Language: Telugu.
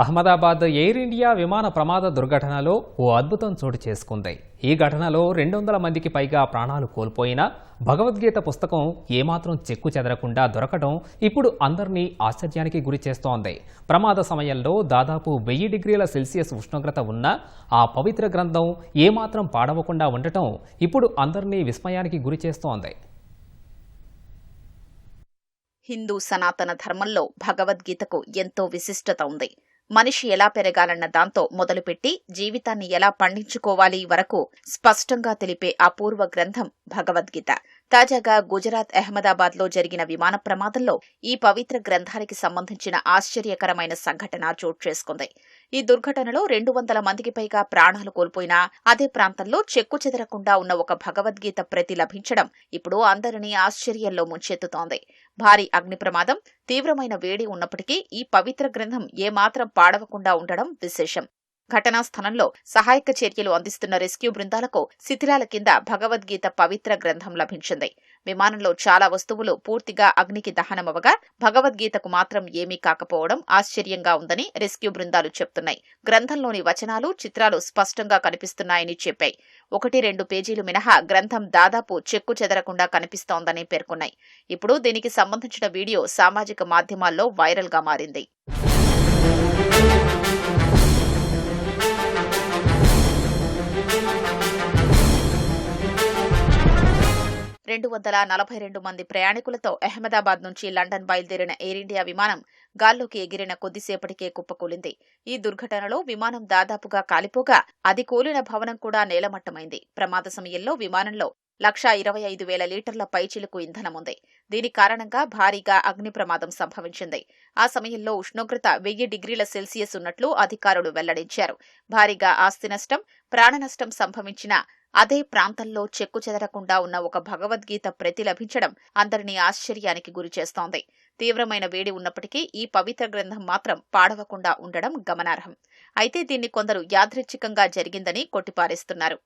అహ్మదాబాద్ ఎయిర్ ఇండియా విమాన ప్రమాద దుర్ఘటనలో ఓ అద్భుతం చోటు చేసుకుంది. ఈ ఘటనలో రెండు వందల మందికి పైగా ప్రాణాలు కోల్పోయినా భగవద్గీత పుస్తకం ఏమాత్రం చెక్కు చెదరకుండా దొరకడం ఇప్పుడు అందరినీ ఆశ్చర్యానికి గురి చేస్తోంది. ప్రమాద సమయంలో దాదాపు వెయ్యి డిగ్రీల సెల్సియస్ ఉష్ణోగ్రత ఉన్న ఆ పవిత్ర గ్రంథం ఏమాత్రం పాడవకుండా ఉండటం ఇప్పుడు అందరినీ విస్మయానికి గురి చేస్తోంది. హిందూ సనాతన ధర్మంలో భగవద్గీతకు ఎంతో విశిష్టత ఉంది. మనిషి ఎలా పెరగాలన్న దాంతో మొదలుపెట్టి జీవితాన్ని ఎలా పండించుకోవాలి వరకు స్పష్టంగా తెలిపే అపూర్వ గ్రంథం భగవద్గీత. తాజాగా గుజరాత్ అహ్మదాబాద్లో జరిగిన విమాన ప్రమాదంలో ఈ పవిత్ర గ్రంథానికి సంబంధించిన ఆశ్చర్యకరమైన సంఘటన చోటు చేసుకుంది. ఈ దుర్ఘటనలో రెండు వందల మందికి పైగా ప్రాణాలు కోల్పోయినా అదే ప్రాంతంలో చెక్కు చెదరకుండా ఉన్న ఒక భగవద్గీత ప్రతి లభించడం ఇప్పుడు అందరినీ ఆశ్చర్యంలో ముంచెత్తుతోంది. భారీ అగ్ని ప్రమాదం తీవ్రమైన వేడి ఉన్నప్పటికీ ఈ పవిత్ర గ్రంథం ఏమాత్రం పాడవకుండా ఉండడం విశేషం. ఘటనా స్థలంలో సహాయక చర్యలు అందిస్తున్న రెస్క్యూ బృందాలకు శిథిలాల కింద భగవద్గీత పవిత్ర గ్రంథం లభించింది. విమానంలో చాలా వస్తువులు పూర్తిగా అగ్నికి దహనమవగా భగవద్గీతకు మాత్రం ఏమీ కాకపోవడం ఆశ్చర్యంగా ఉందని రెస్క్యూ బృందాలు చెప్తున్నాయి. గ్రంథంలోని వచనాలు చిత్రాలు స్పష్టంగా కనిపిస్తున్నాయని చెప్పాయి. ఒకటి రెండు పేజీలు మినహా గ్రంథం దాదాపు చెక్కు చెదరకుండా కనిపిస్తోందని పేర్కొన్నాయి. ఇప్పుడు దీనికి సంబంధించిన వీడియో సామాజిక మాధ్యమాల్లో వైరల్గా మారింది. రెండు వందల నలభై రెండు మంది ప్రయాణికులతో అహ్మదాబాద్ నుంచి లండన్ బయలుదేరిన ఎయిర్ ఇండియా విమానం గాల్లోకి ఎగిరిన కొద్దిసేపటికే కుప్పకూలింది. ఈ దుర్ఘటనలో విమానం దాదాపుగా కాలిపోగా అది కూలిన భవనం కూడా నేలమట్టమైంది. ప్రమాద సమయంలో విమానంలో లక్షా ఇరవై ఐదు వేల లీటర్ల పైచిలుకు ఇంధనముంది. దీని కారణంగా భారీగా అగ్ని ప్రమాదం సంభవించింది. ఆ సమయంలో ఉష్ణోగ్రత వెయ్యి డిగ్రీల సెల్సియస్ ఉన్నట్లు అధికారులు వెల్లడించారు. భారీగా ఆస్తి నష్టం ప్రాణ నష్టం సంభవించిన అదే ప్రాంతంలో చెక్కు చెదరకుండా ఉన్న ఒక భగవద్గీత ప్రతి లభించడం అందరినీ ఆశ్చర్యానికి గురిచేస్తోంది తీవ్రమైన వేడి ఉన్నప్పటికీ ఈ పవిత్ర గ్రంథం మాత్రం పాడవకుండా ఉండడం గమనార్హం. అయితే దీన్ని కొందరు యాదృచ్ఛికంగా జరిగిందని కొట్టిపారేస్తున్నారు.